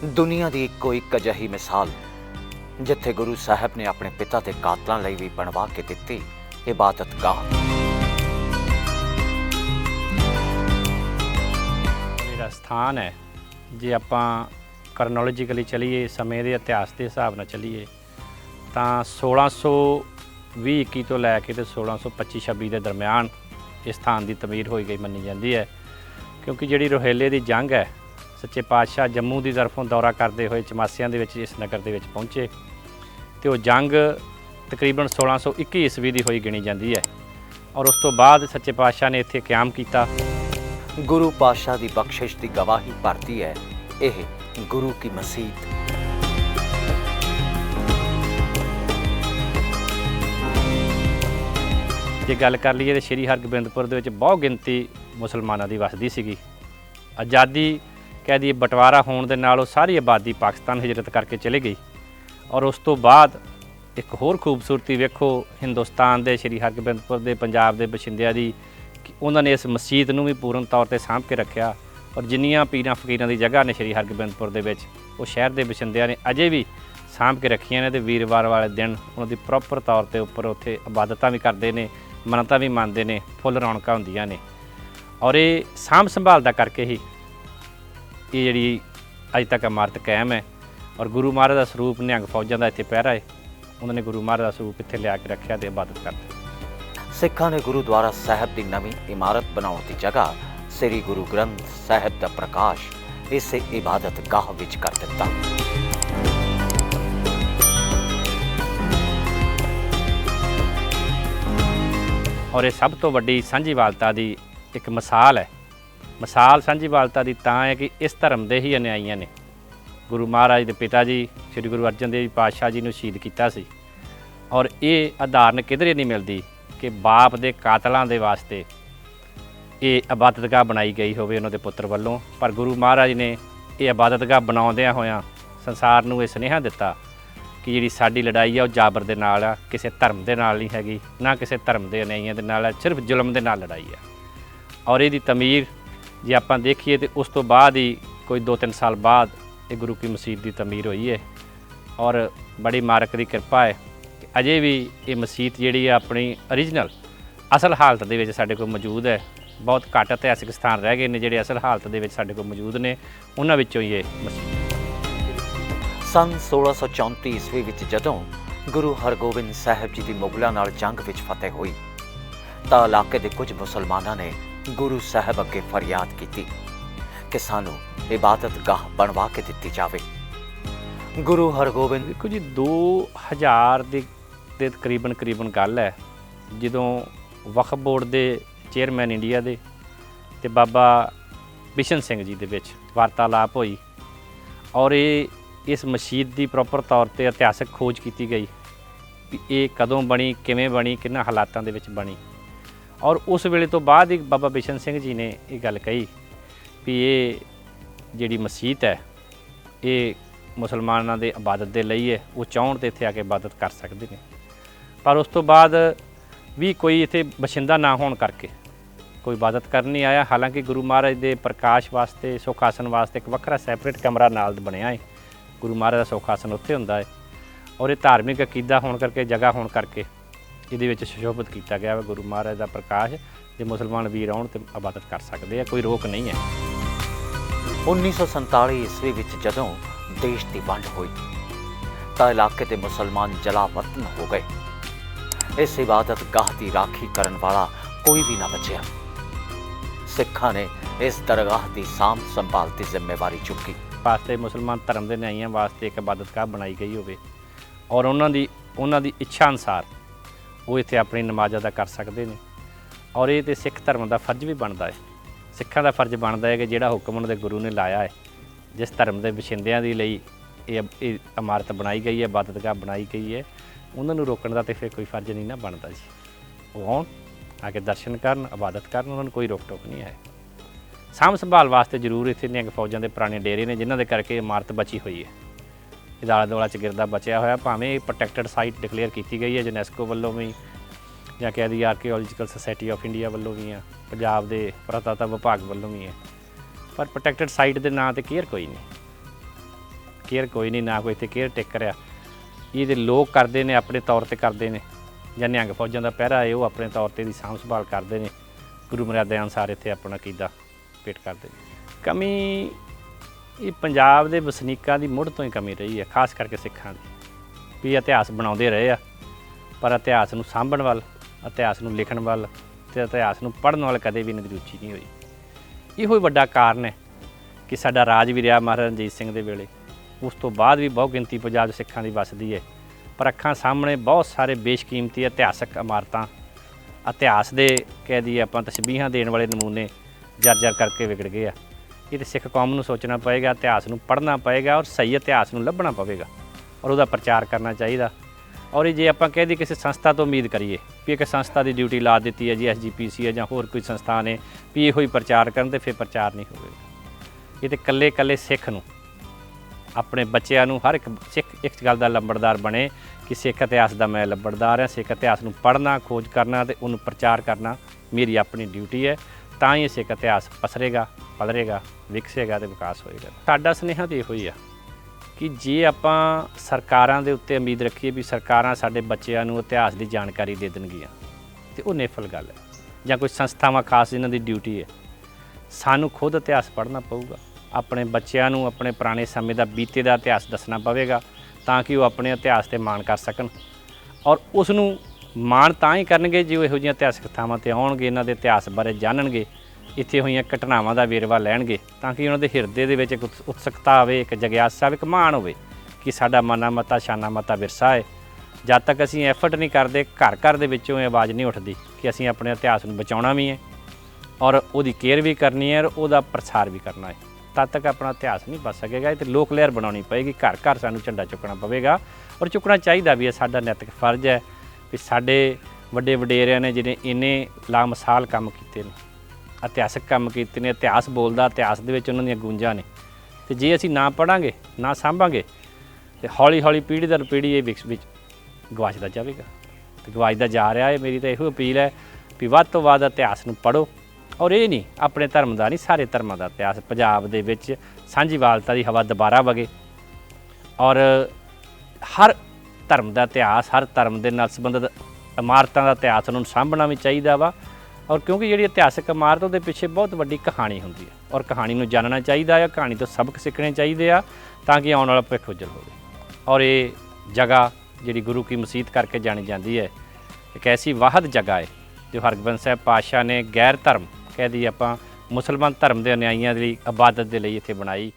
ਦੁਨੀਆ ਦੀ ਇੱਕੋ ਇੱਕ ਅਜਿਹੀ ਮਿਸਾਲ, ਜਿੱਥੇ ਗੁਰੂ ਸਾਹਿਬ ਨੇ ਆਪਣੇ ਪਿਤਾ ਦੇ ਕਾਤਲਾਂ ਲਈ ਵੀ ਬਣਵਾ ਕੇ ਦਿੱਤੀ ਇਬਾਦਤਗਾਹ ਜਿਹੜਾ ਸਥਾਨ ਹੈ, ਜੇ ਆਪਾਂ ਕਰਨੋਲੋਜੀਕਲੀ ਚਲੀਏ, ਸਮੇਂ ਦੇ ਇਤਿਹਾਸ ਦੇ ਹਿਸਾਬ ਨਾਲ ਚਲੀਏ, ਤਾਂ 1620 21 ਤੋਂ ਲੈ ਕੇ ਤੇ 1625 26 ਦੇ ਦਰਮਿਆਨ ਇਸ ਸਥਾਨ ਦੀ ਤਮੀਰ ਹੋਈ ਗਈ ਮੰਨੀ ਜਾਂਦੀ ਹੈ, ਕਿਉਂਕਿ ਜਿਹੜੀ ਰੋਹੇਲੇ ਦੀ ਜੰਗ ਹੈ ਸੱਚੇ ਪਾਤਸ਼ਾਹ ਜੰਮੂ ਦੀ ਤਰਫੋਂ ਦੌਰਾ ਕਰਦੇ ਹੋਏ ਚਮਾਸੀਆਂ ਦੇ ਵਿੱਚ ਇਸ ਨਗਰ ਦੇ ਵਿੱਚ ਪਹੁੰਚੇ। ਤੇ ਉਹ ਜੰਗ ਤਕਰੀਬਨ 1621 ਈਸਵੀ ਦੀ ਹੋਈ ਗਿਣੀ ਜਾਂਦੀ ਹੈ। ਔਰ ਉਸ ਤੋਂ ਬਾਅਦ ਸੱਚੇ ਪਾਤਸ਼ਾਹ ਨੇ ਇੱਥੇ ਕਿਆਮ ਕੀਤਾ। ਗੁਰੂ ਪਾਤਸ਼ਾਹ ਦੀ ਬਖਸ਼ਿਸ਼ ਦੀ ਗਵਾਹੀ ਭਰਦੀ ਹੈ ਇਹ ਗੁਰੂ ਕੀ ਮਸਜਿਦ ਜੇ ਗੱਲ ਕਰ ਲਈਏ ਤਾਂ ਸ਼੍ਰੀ ਹਰਗੋਬਿੰਦਪੁਰ ਦੇ ਵਿੱਚ ਬਹੁਤ ਗਿਣਤੀ ਮੁਸਲਮਾਨਾਂ ਦੀ ਵਸਦੀ ਸੀਗੀ। ਆਜ਼ਾਦੀ ਕਹਿ ਦਈਏ ਬਟਵਾਰਾ ਹੋਣ ਦੇ ਨਾਲ ਉਹ ਸਾਰੀ ਆਬਾਦੀ ਪਾਕਿਸਤਾਨ ਹਿਜਰਤ ਕਰਕੇ ਚਲੇ ਗਈ। ਔਰ ਉਸ ਤੋਂ ਬਾਅਦ ਇੱਕ ਹੋਰ ਖੂਬਸੂਰਤੀ ਵੇਖੋ, ਹਿੰਦੁਸਤਾਨ ਦੇ ਸ਼੍ਰੀ ਹਰਗੋਬਿੰਦਪੁਰ ਦੇ ਪੰਜਾਬ ਦੇ ਬਸ਼ਿੰਦਿਆਂ ਦੀ, ਕਿ ਉਹਨਾਂ ਨੇ ਇਸ ਮਸਜਿਦ ਨੂੰ ਵੀ ਪੂਰਨ ਤੌਰ ਤੇ ਸਾਂਭ ਕੇ ਰੱਖਿਆ। ਔਰ ਜਿੰਨੀਆਂ ਪੀਰਾਂ ਫਕੀਰਾਂ ਦੀ ਜਗ੍ਹਾ ਨੇ ਸ਼੍ਰੀ ਹਰਗੋਬਿੰਦਪੁਰ ਦੇ ਵਿੱਚ, ਉਹ ਸ਼ਹਿਰ ਦੇ ਬਸ਼ਿੰਦਿਆਂ ਨੇ ਅਜੇ ਵੀ ਸਾਂਭ ਕੇ ਰੱਖੀਆਂ ਨੇ ਤੇ ਵੀਰਵਾਰ ਵਾਲੇ ਦਿਨ ਉਹਨਾਂ ਦੀ ਪ੍ਰੋਪਰ ਤੌਰ ਤੇ ਉੱਪਰ ਉੱਥੇ ਇਬਾਦਤਾਂ ਵੀ ਕਰਦੇ ਨੇ, ਮੰਨਤਾਂ ਵੀ ਮੰਨਦੇ ਨੇ, ਫੁੱਲ ਰੌਣਕਾਂ ਹੁੰਦੀਆਂ ਨੇ। ਔਰ ਇਹ ਸਾਂਭ ਸੰਭਾਲ ਦਾ ਕਰਕੇ ਹੀ ਇਹ ਜਿਹੜੀ ਅਜ ਤੱਕ ਇਮਾਰਤ ਕਾਇਮ ਹੈ ਔਰ ਗੁਰੂ ਮਹਾਰਾਜ ਦਾ ਸਰੂਪ ਨਿਹੰਗ ਫੌਜਾਂ ਦਾ ਇੱਥੇ ਪਹਿਰਾ ਹੈ ਉਹਨਾਂ ਨੇ ਗੁਰੂ ਮਹਾਰਾਜ ਦਾ ਸਰੂਪ ਇੱਥੇ ਲਿਆ ਕੇ ਰੱਖਿਆ ਤੇ ਇਬਾਦਤ ਕਰਦੇ ਸਿੱਖਾਂ ਨੇ ਗੁਰਦੁਆਰਾ ਸਾਹਿਬ ਦੀ ਨਵੀਂ ਇਮਾਰਤ ਬਣਾਉਣ ਦੀ ਜਗ੍ਹਾ ਸ੍ਰੀ ਗੁਰੂ ਗ੍ਰੰਥ ਸਾਹਿਬ ਦਾ ਪ੍ਰਕਾਸ਼ ਇਸੇ ਇਬਾਦਤਗਾਹ ਵਿੱਚ ਕਰ ਦਿੱਤਾ। ਔਰ ਇਹ ਸਭ ਤੋਂ ਵੱਡੀ ਸਾਂਝੀਵਾਲਤਾ ਦੀ ਇੱਕ ਮਿਸਾਲ ਹੈ ਮਿਸਾਲ ਸਾਂਝੀਵਾਲਤਾ ਦੀ ਤਾਂ ਹੈ ਕਿ ਇਸ ਧਰਮ ਦੇ ਹੀ ਅਨਿਆਈਆਂ ਨੇ। ਗੁਰੂ ਮਹਾਰਾਜ ਦੇ ਪਿਤਾ ਜੀ, ਸ੍ਰੀ ਗੁਰੂ ਅਰਜਨ ਦੇਵ ਜੀ ਪਾਤਸ਼ਾਹ ਜੀ ਨੂੰ ਸ਼ਹੀਦ ਕੀਤਾ ਸੀ। ਔਰ ਇਹ ਆਧਾਰਨ ਕਿਧਰੇ ਨਹੀਂ ਮਿਲਦੀ ਕਿ ਬਾਪ ਦੇ ਕਾਤਲਾਂ ਦੇ ਵਾਸਤੇ ਇਹ ਇਬਾਦਤਗਾਹ ਬਣਾਈ ਗਈ ਹੋਵੇ ਉਹਨਾਂ ਦੇ ਪੁੱਤਰ ਵੱਲੋਂ। ਪਰ ਗੁਰੂ ਮਹਾਰਾਜ ਨੇ ਇਹ ਇਬਾਦਤਗਾਹ ਬਣਾਉਂਦਿਆਂ ਹੋਇਆਂ ਸੰਸਾਰ ਨੂੰ ਇਹ ਸੁਨੇਹਾ ਦਿੱਤਾ ਕਿ ਜਿਹੜੀ ਸਾਡੀ ਲੜਾਈ ਆ ਉਹ ਜਾਬਰ ਦੇ ਨਾਲ ਆ, ਕਿਸੇ ਧਰਮ ਦੇ ਨਾਲ ਨਹੀਂ ਹੈਗੀ, ਨਾ ਕਿਸੇ ਧਰਮ ਦੇ ਅਨਿਆਈਆਂ ਦੇ ਨਾਲ ਆ, ਸਿਰਫ ਜ਼ੁਲਮ ਦੇ ਨਾਲ ਲੜਾਈ ਆ। ਔਰ ਇਹਦੀ ਤਮੀਰ ਜੇ ਆਪਾਂ ਦੇਖੀਏ ਤੇ ਉਸ ਤੋਂ ਬਾਅਦ ਹੀ ਕੋਈ 2-3 ਸਾਲ ਬਾਅਦ ਇਹ ਗੁਰੂ ਕੀ ਮਸਜਿਦ ਦੀ ਤਮੀਰ ਹੋਈ ਹੈ ਔਰ ਬੜੀ ਮਾਰਕ ਦੀ ਕਿਰਪਾ ਹੈ ਕਿ ਅਜੇ ਵੀ ਇਹ ਮਸਜਿਦ ਜਿਹੜੀ ਹੈ ਆਪਣੀ origignal ਅਸਲ ਹਾਲਤ ਦੇ ਵਿੱਚ ਸਾਡੇ ਕੋਲ ਮੌਜੂਦ ਹੈ ਬਹੁਤ ਘੱਟ ਇਤਿਹਾਸਿਕ ਸਥਾਨ ਰਹਿ ਗਏ ਨੇ ਜਿਹੜੇ ਅਸਲ ਹਾਲਤ ਦੇ ਵਿੱਚ ਸਾਡੇ ਕੋਲ ਮੌਜੂਦ ਨੇ। ਉਹਨਾਂ ਵਿੱਚੋਂ ਹੀ ਇਹ ਮਸਜਿਦ ਸੰਨ 1634 ਈਸਵੀ ਵਿੱਚ ਜਦੋਂ ਗੁਰੂ ਹਰਗੋਬਿੰਦ ਸਾਹਿਬ ਜੀ ਦੀ ਮੁਗਲਾਂ ਨਾਲ ਜੰਗ ਵਿੱਚ ਫਤਿਹ ਹੋਈ, ਤਾਂ ਇਲਾਕੇ ਦੇ ਕੁਝ ਮੁਸਲਮਾਨਾਂ ਨੇ ਗੁਰੂ ਸਾਹਿਬ ਅੱਗੇ ਫਰਿਆਦ ਕੀਤੀ ਕਿ ਸਾਨੂੰ ਇਬਾਦਤਗਾਹ ਬਣਵਾ ਕੇ ਦਿੱਤੀ ਜਾਵੇ। ਗੁਰੂ ਹਰਗੋਬਿੰਦ ਦੇਖੋ ਜੀ 2000 ਦੇ ਦੇ ਤਕਰੀਬਨ ਕਰੀਬਨ ਗੱਲ ਹੈ। ਜਦੋਂ ਵਕਫ ਬੋਰਡ ਦੇ ਚੇਅਰਮੈਨ ਇੰਡੀਆ ਦੇ ਤੇ ਬਾਬਾ ਬਿਸ਼ਨ ਸਿੰਘ ਜੀ ਦੇ ਵਿੱਚ ਵਾਰਤਾਲਾਪ ਹੋਈ ਔਰ ਇਹ ਇਸ ਮਸਜਿਦ ਦੀ ਪ੍ਰੋਪਰ ਤੌਰ ਤੇ ਇਤਿਹਾਸਕ ਖੋਜ ਕੀਤੀ ਗਈ ਵੀ ਇਹ ਕਦੋਂ ਬਣੀ, ਕਿਵੇਂ ਬਣੀ, ਕਿੰਨਾ ਹਾਲਾਤਾਂ ਦੇ ਵਿੱਚ ਬਣੀ। ਔਰ ਉਸ ਵੇਲੇ ਤੋਂ ਬਾਅਦ ਹੀ ਬਾਬਾ ਬਿਸ਼ਨ ਸਿੰਘ ਜੀ ਨੇ ਇਹ ਗੱਲ ਕਹੀ ਵੀ ਇਹ ਜਿਹੜੀ ਮਸਜਿਦ ਹੈ, ਇਹ ਮੁਸਲਮਾਨਾਂ ਦੇ ਇਬਾਦਤ ਦੇ ਲਈ ਹੈ, ਉਹ ਚਾਹਣ ਤੇ ਇੱਥੇ ਆ ਕੇ ਇਬਾਦਤ ਕਰ ਸਕਦੇ ਨੇ। ਪਰ ਉਸ ਤੋਂ ਬਾਅਦ ਵੀ ਕੋਈ ਇੱਥੇ ਬਸ਼ਿੰਦਾ ਨਾ ਹੋਣ ਕਰਕੇ ਕੋਈ ਇਬਾਦਤ ਕਰਨ ਨਹੀਂ ਆਇਆ। ਹਾਲਾਂਕਿ ਗੁਰੂ ਮਹਾਰਾਜ ਦੇ ਪ੍ਰਕਾਸ਼ ਵਾਸਤੇ ਸੁੱਖ ਆਸਣ ਵਾਸਤੇ ਇੱਕ ਵੱਖਰਾ ਸੈਪਰੇਟ ਕਮਰਾ ਨਾਲ ਬਣਿਆ ਹੈ। ਗੁਰੂ ਮਹਾਰਾਜ ਦਾ ਸੁੱਖ ਆਸਣ ਉੱਥੇ ਹੁੰਦਾ ਹੈ। ਔਰ ਇਹ ਧਾਰਮਿਕ ਅਕੀਦਾ ਹੋਣ ਕਰਕੇ, ਜਗ੍ਹਾ ਹੋਣ ਕਰਕੇ ਇਹਦੇ ਵਿੱਚ ਸੁਸ਼ੋਭਿਤ ਕੀਤਾ ਗਿਆ ਹੈ ਗੁਰੂ ਮਹਾਰਾਜ ਦਾ ਪ੍ਰਕਾਸ਼ ਜੇ ਮੁਸਲਮਾਨ ਵੀਰ ਆਉਣ ਤੇ ਇਬਾਦਤ ਕਰ ਸਕਦੇ ਆ ਕੋਈ ਰੋਕ ਨਹੀਂ ਹੈ। 1947 ਈਸਵੀ ਵਿੱਚ ਜਦੋਂ ਦੇਸ਼ ਦੀ ਵੰਡ ਹੋਈ ਤਾਂ ਇਲਾਕੇ ਦੇ ਮੁਸਲਮਾਨ ਜਲਾਵਤਨ ਹੋ ਗਏ। ਇਸ ਇਬਾਦਤਗਾਹ ਦੀ ਰਾਖੀ ਕਰਨ ਵਾਲਾ ਕੋਈ ਵੀ ਨਾ ਬਚਿਆ। ਸਿੱਖਾਂ ਨੇ ਇਸ ਦਰਗਾਹ ਦੀ ਸਾਂਭ ਸੰਭਾਲ ਦੀ ਜ਼ਿੰਮੇਵਾਰੀ ਚੁੱਕੀ। ਵਾਸਤੇ ਮੁਸਲਮਾਨ ਧਰਮ ਦੇ ਨਿਆਈਆਂ ਵਾਸਤੇ ਇੱਕ ਇਬਾਦਤਗਾਹ ਬਣਾਈ ਗਈ ਹੋਵੇ ਔਰ ਉਹਨਾਂ ਦੀ ਉਹਨਾਂ ਦੀ ਇੱਛਾ ਅਨੁਸਾਰ ਉਹ ਇੱਥੇ ਆਪਣੀ ਨਮਾਜ਼ ਅਦਾ ਕਰ ਸਕਦੇ ਨੇ। ਔਰ ਇਹ ਤੇ ਸਿੱਖ ਧਰਮ ਦਾ ਫਰਜ਼ ਵੀ ਬਣਦਾ ਹੈ। ਸਿੱਖਾਂ ਦਾ ਫਰਜ਼ ਬਣਦਾ ਹੈ ਕਿ ਜਿਹੜਾ ਹੁਕਮ ਉਹਨਾਂ ਦੇ ਗੁਰੂ ਨੇ ਲਾਇਆ ਹੈ, ਜਿਸ ਧਰਮ ਦੇ ਵਸਿੰਦਿਆਂ ਦੇ ਲਈ ਇਹ ਇਹ ਇਮਾਰਤ ਬਣਾਈ ਗਈ ਹੈ ਇਬਾਦਤਗਾਹ ਬਣਾਈ ਗਈ ਹੈ, ਉਹਨਾਂ ਨੂੰ ਰੋਕਣ ਦਾ ਤੇ ਫਿਰ ਕੋਈ ਫਰਜ਼ ਨਹੀਂ ਨਾ ਬਣਦਾ ਜੀ। ਉਹ ਆਉਣ ਆ ਕੇ ਦਰਸ਼ਨ ਕਰਨ, ਇਬਾਦਤ ਕਰਨ, ਉਹਨਾਂ ਨੂੰ ਕੋਈ ਰੋਕ ਟੋਕ ਨਹੀਂ ਹੈ। ਸਾਂਭ ਸੰਭਾਲ ਵਾਸਤੇ ਜ਼ਰੂਰ ਇੱਥੇ ਨਿਹੰਗ ਫੌਜਾਂ ਦੇ ਪੁਰਾਣੇ ਡੇਰੇ ਨੇ, ਜਿਨ੍ਹਾਂ ਦੇ ਕਰਕੇ ਇਮਾਰਤ ਬਚੀ ਹੋਈ ਹੈ। ਇਹਦਾ ਆਲਾ ਦੁਆਲਾ ਚ ਗਿਰਦਾ ਬਚਿਆ ਹੋਇਆ, ਭਾਵੇਂ ਇਹ ਪ੍ਰੋਟੈਕਟਡ ਸਾਈਟ ਡਿਕਲੇਅਰ ਕੀਤੀ ਗਈ ਹੈ ਯੂਨੈਸਕੋ ਵੱਲੋਂ ਵੀ ਜਾਂ ਕਹਿ ਦੀ ਆਰਕੀਓਲੋਜੀਕਲ ਸੁਸਾਇਟੀ ਆਫ ਇੰਡੀਆ ਵੱਲੋਂ ਵੀ ਆ ਪੰਜਾਬ ਦੇ ਪੁਰਾਤੱਤਵ ਵਿਭਾਗ ਵੱਲੋਂ ਵੀ ਹੈ। ਪਰ ਪ੍ਰੋਟੈਕਟਡ ਸਾਈਟ ਦੇ ਨਾਂ ਤੇ ਕੇਅਰ ਕੋਈ ਨਹੀਂ। ਕੇਅਰ ਕੋਈ ਨਹੀਂ, ਨਾ ਕੋਈ ਇੱਥੇ ਕੇਅਰ ਟੇਕਰ ਆ ਇਹਦੇ ਲੋਕ ਕਰਦੇ ਨੇ, ਆਪਣੇ ਤੌਰ ਤੇ ਕਰਦੇ ਨੇ। ਜਾਂ ਨਿਹੰਗ ਫੌਜਾਂ ਦਾ ਪਹਿਰਾ ਹੈ, ਉਹ ਆਪਣੇ ਤੌਰ ਤੇ ਦੀ ਸਾਂਭ ਸੰਭਾਲ ਕਰਦੇ ਨੇ। ਗੁਰੂ ਮਰਿਆਦਾ ਅਨੁਸਾਰ ਇੱਥੇ ਆਪਣਾ ਕੀਦਾ ਪੇਟ ਕਰਦੇ ਨੇ। ਕਮੀ ਇਹ ਪੰਜਾਬ ਦੇ ਵਸਨੀਕਾਂ ਦੀ ਮੁੱਢ ਤੋਂ ਹੀ ਕਮੀ ਰਹੀ ਹੈ, ਖਾਸ ਕਰਕੇ ਸਿੱਖਾਂ ਦੀ। ਵੀ ਇਤਿਹਾਸ ਬਣਾਉਂਦੇ ਰਹੇ ਆ, ਪਰ ਇਤਿਹਾਸ ਨੂੰ ਸਾਂਭਣ ਵੱਲ, ਇਤਿਹਾਸ ਨੂੰ ਲਿਖਣ ਵੱਲ ਤੇ ਇਤਿਹਾਸ ਨੂੰ ਪੜ੍ਹਨ ਵੱਲ ਕਦੇ ਵੀ ਇਹਨਾਂ ਦੀ ਰੁਚੀ ਨਹੀਂ ਹੋਈ। ਇਹੋ ਹੀ ਵੱਡਾ ਕਾਰਨ ਹੈ ਕਿ ਸਾਡਾ ਰਾਜ ਵੀ ਰਿਹਾ ਮਹਾਰਾਜਾ ਰਣਜੀਤ ਸਿੰਘ ਦੇ ਵੇਲੇ ਉਸ ਤੋਂ ਬਾਅਦ ਵੀ ਬਹੁਤ ਗਿਣਤੀ ਪੰਜਾਬ ਸਿੱਖਾਂ ਦੀ ਵਸਦੀ ਹੈ। ਪਰ ਅੱਖਾਂ ਸਾਹਮਣੇ ਬਹੁਤ ਸਾਰੇ ਬੇਸ਼ਕੀਮਤੀ ਇਤਿਹਾਸਕ ਇਮਾਰਤਾਂ, ਇਤਿਹਾਸ ਦੇ ਕਹਿ ਦਈਏ ਆਪਾਂ ਤਸ਼ਬੀਹਾਂ ਦੇਣ ਵਾਲੇ ਨਮੂਨੇ ਜਰ-ਜਰ ਕਰਕੇ ਵਿਗੜ ਗਏ ਆ। ਇਹ ਤੇ ਸਿੱਖ ਕੌਮ ਨੂੰ ਸੋਚਣਾ ਪਏਗਾ, ਇਤਿਹਾਸ ਨੂੰ ਪੜ੍ਹਨਾ ਪਏਗਾ ਔਰ ਸਹੀ ਇਤਿਹਾਸ ਨੂੰ ਲੱਭਣਾ ਪਵੇਗਾ ਔਰ ਉਹਦਾ ਪ੍ਰਚਾਰ ਕਰਨਾ ਚਾਹੀਦਾ। ਔਰ ਇਹ ਜੇ ਆਪਾਂ ਕਹਿ ਦਈਏ ਕਿਸੇ ਸੰਸਥਾ ਤੋਂ ਉਮੀਦ ਕਰੀਏ ਵੀ ਇੱਕ ਸੰਸਥਾ ਦੀ ਡਿਊਟੀ ਲਾ ਦਿੱਤੀ ਹੈ, ਜੀ ਐਸਜੀਪੀਸੀ ਹੈ ਜਾਂ ਹੋਰ ਕੋਈ ਸੰਸਥਾ ਨੇ ਵੀ ਇਹੋ ਹੀ ਪ੍ਰਚਾਰ ਕਰਨ ਤੇ ਫਿਰ ਪ੍ਰਚਾਰ ਨਹੀਂ ਹੋਵੇਗਾ। ਇਹ ਤੇ ਕੱਲੇ ਕੱਲੇ ਸਿੱਖ ਨੂੰ, ਆਪਣੇ ਬੱਚਿਆਂ ਨੂੰ ਹਰ ਇੱਕ ਸਿੱਖ ਇੱਕ ਗੱਲ ਦਾ ਲੰਬੜਦਾਰ ਬਣੇ ਕਿ ਸਿੱਖ ਇਤਿਹਾਸ ਦਾ ਮੈਂ ਲੰਬੜਦਾਰ ਹਾਂ, ਸਿੱਖ ਇਤਿਹਾਸ ਨੂੰ ਪੜ੍ਹਨਾ, ਖੋਜ ਕਰਨਾ ਤੇ ਉਹਨੂੰ ਪ੍ਰਚਾਰ ਕਰਨਾ ਮੇਰੀ ਆਪਣੀ ਡਿਊਟੀ ਹੈ, ਤਾਂ ਹੀ ਇਹ ਸਿੱਖ ਇਤਿਹਾਸ ਪਸਰੇਗਾ। ਪਲਰੇਗਾ ਵਿਕਸੇਗਾ ਤੇ ਵਿਕਾਸ ਹੋਏਗਾ। ਸਾਡਾ ਸੁਨੇਹਾ ਤੇ ਇਹੋ ਹੀ ਆ ਕਿ ਜੇ ਆਪਾਂ ਸਰਕਾਰਾਂ ਦੇ ਉੱਤੇ ਉਮੀਦ ਰੱਖੀਏ ਵੀ ਸਰਕਾਰਾਂ ਸਾਡੇ ਬੱਚਿਆਂ ਨੂੰ ਇਤਿਹਾਸ ਦੀ ਜਾਣਕਾਰੀ ਦੇ ਦੇਣਗੀਆਂ, ਤੇ ਉਹ ਨੇਫਲ ਗੱਲ ਹੈ। ਜਾਂ ਕੋਈ ਸੰਸਥਾਵਾਂ ਖਾਸ ਇਹਨਾਂ ਦੀ ਡਿਊਟੀ ਹੈ, ਸਾਨੂੰ ਖੁਦ ਇਤਿਹਾਸ ਪੜ੍ਹਨਾ ਪਊਗਾ। ਆਪਣੇ ਬੱਚਿਆਂ ਨੂੰ ਆਪਣੇ ਪੁਰਾਣੇ ਸਮੇਂ ਦਾ ਬੀਤੇ ਦਾ ਇਤਿਹਾਸ ਦੱਸਣਾ ਪਵੇਗਾ, ਤਾਂ ਕਿ ਉਹ ਆਪਣੇ ਇਤਿਹਾਸ ਤੇ ਮਾਣ ਕਰ ਸਕਣ। ਔਰ ਉਸ ਨੂੰ ਮਾਣ ਤਾਂ ਹੀ ਕਰਨਗੇ ਜੇ ਉਹ ਇਹੋ ਜਿਹੀਆਂ ਇਤਿਹਾਸਕ ਥਾਵਾਂ ਤੇ ਆਉਣਗੇ, ਇਹਨਾਂ ਦੇ ਇਤਿਹਾਸ ਬਾਰੇ ਜਾਣਨਗੇ। ਇੱਥੇ ਹੋਈਆਂ ਘਟਨਾਵਾਂ ਦਾ ਵੇਰਵਾ ਲੈਣਗੇ ਤਾਂ ਕਿ ਉਹਨਾਂ ਦੇ ਹਿਰਦੇ ਦੇ ਵਿੱਚ ਇੱਕ ਉਤਸ- ਉਤਸੁਕਤਾ ਆਵੇ, ਇੱਕ ਜਗਿਆਸਾ ਇੱਕ ਮਾਣ ਹੋਵੇ ਕਿ ਸਾਡਾ ਮਾਨਾ ਮਤਾ ਸ਼ਾਨਾ ਮਤਾ ਵਿਰਸਾ ਹੈ। ਜਦ ਤੱਕ ਅਸੀਂ ਐਫਰਟ ਨਹੀਂ ਕਰਦੇ, ਘਰ ਘਰ ਦੇ ਵਿੱਚੋਂ ਇਹ ਆਵਾਜ਼ ਨਹੀਂ ਉੱਠਦੀ ਕਿ ਅਸੀਂ ਆਪਣੇ ਇਤਿਹਾਸ ਨੂੰ ਬਚਾਉਣਾ ਵੀ ਹੈ ਔਰ ਉਹਦੀ ਕੇਅਰ ਵੀ ਕਰਨੀ ਹੈ ਔਰ ਉਹਦਾ ਪ੍ਰਸਾਰ ਵੀ ਕਰਨਾ ਹੈ। ਤਦ ਤੱਕ ਆਪਣਾ ਇਤਿਹਾਸ ਨਹੀਂ ਬਚ ਸਕੇਗਾ, ਇਹ ਤੇ ਲੋਕ ਲਹਿਰ ਬਣਾਉਣੀ ਪਏਗੀ, ਘਰ ਘਰ ਸਾਨੂੰ ਝੰਡਾ ਚੁੱਕਣਾ ਪਵੇਗਾ ਔਰ ਚੁੱਕਣਾ ਚਾਹੀਦਾ ਵੀ ਹੈ ਸਾਡਾ ਨੈਤਿਕ ਫਰਜ਼ ਹੈ ਵੀ ਸਾਡੇ ਵੱਡੇ ਵਡੇਰਿਆਂ ਨੇ ਜਿਹੜੇ ਇੰਨੇ ਲਾਮਿਸਾਲ ਕੰਮ ਕੀਤੇ ਨੇ। ਇਤਿਹਾਸਕ ਕੰਮ ਕੀਤੇ ਨੇ, ਇਤਿਹਾਸ ਬੋਲਦਾ, ਇਤਿਹਾਸ ਦੇ ਵਿੱਚ ਉਹਨਾਂ ਦੀਆਂ ਗੂੰਜਾਂ ਨੇ। ਤੇ ਜੇ ਅਸੀਂ ਨਾ ਪੜਾਂਗੇ, ਨਾ ਸਾਂਭਾਂਗੇ, ਤੇ ਹੌਲੀ ਹੌਲੀ ਪੀੜ੍ਹੀ ਦਰ ਪੀੜ੍ਹੀ ਇਹ ਵਿਕਸ ਵਿੱਚ ਗਵਾਚਦਾ ਜਾਵੇਗਾ। ਤੇ ਗਵਾਚਦਾ ਜਾ ਰਿਹਾ ਹੈ, ਮੇਰੀ ਤਾਂ ਇਹੋ ਅਪੀਲ ਹੈ ਵੀ ਵੱਧ ਤੋਂ ਵੱਧ ਇਤਿਹਾਸ ਨੂੰ ਪੜੋ ਔਰ ਇਹ ਨਹੀਂ, ਆਪਣੇ ਧਰਮ ਦਾ ਨਹੀਂ, ਸਾਰੇ ਧਰਮਾਂ ਦਾ ਇਤਿਹਾਸ। ਪੰਜਾਬ ਦੇ ਵਿੱਚ ਸਾਂਝੀਵਾਲਤਾ ਦੀ ਹਵਾ ਦੁਬਾਰਾ ਵਗੇ। ਔਰ ਹਰ ਧਰਮ ਦਾ ਇਤਿਹਾਸ, ਹਰ ਧਰਮ ਦੇ ਨਾਲ ਸੰਬੰਧਿਤ ਇਮਾਰਤਾਂ ਦਾ ਇਤਿਹਾਸ ਉਹਨਾਂ ਨੂੰ ਸਾਂਭਣਾ ਵੀ ਚਾਹੀਦਾ ਵਾ। ਔਰ ਕਿਉਂਕਿ ਜਿਹੜੀ ਇਤਿਹਾਸਕ ਇਮਾਰਤ ਉਹਦੇ ਪਿੱਛੇ ਬਹੁਤ ਵੱਡੀ ਕਹਾਣੀ ਹੁੰਦੀ ਹੈ। ਔਰ ਕਹਾਣੀ ਨੂੰ ਜਾਣਨਾ ਚਾਹੀਦਾ ਹੈ ਕਹਾਣੀ ਤੋਂ ਸਬਕ ਸਿੱਖਣੇ ਚਾਹੀਦੇ ਆ, ਤਾਂ ਕਿ ਆਉਣ ਵਾਲਾ ਭਵਿੱਖ ਉਜਲ ਹੋਵੇ। ਔਰ ਇਹ ਜਗ੍ਹਾ ਜਿਹੜੀ ਗੁਰੂ ਕੀ ਮਸੀਤ ਕਰਕੇ ਜਾਣੀ ਜਾਂਦੀ ਹੈ, ਇੱਕ ਐਸੀ ਵਾਹਦ ਜਗ੍ਹਾ ਹੈ, ਜੋ ਹਰਗੋਬਿੰਦ ਸਾਹਿਬ ਪਾਤਸ਼ਾਹ ਨੇ ਗੈਰ ਧਰਮ, ਕਹਿ ਦਈਏ ਆਪਾਂ ਮੁਸਲਮਾਨ ਧਰਮ ਦੇ ਅਨਿਆਈਆਂ ਦੇ ਲਈ ਇਬਾਦਤ ਦੇ ਲਈ ਇੱਥੇ ਬਣਾਈ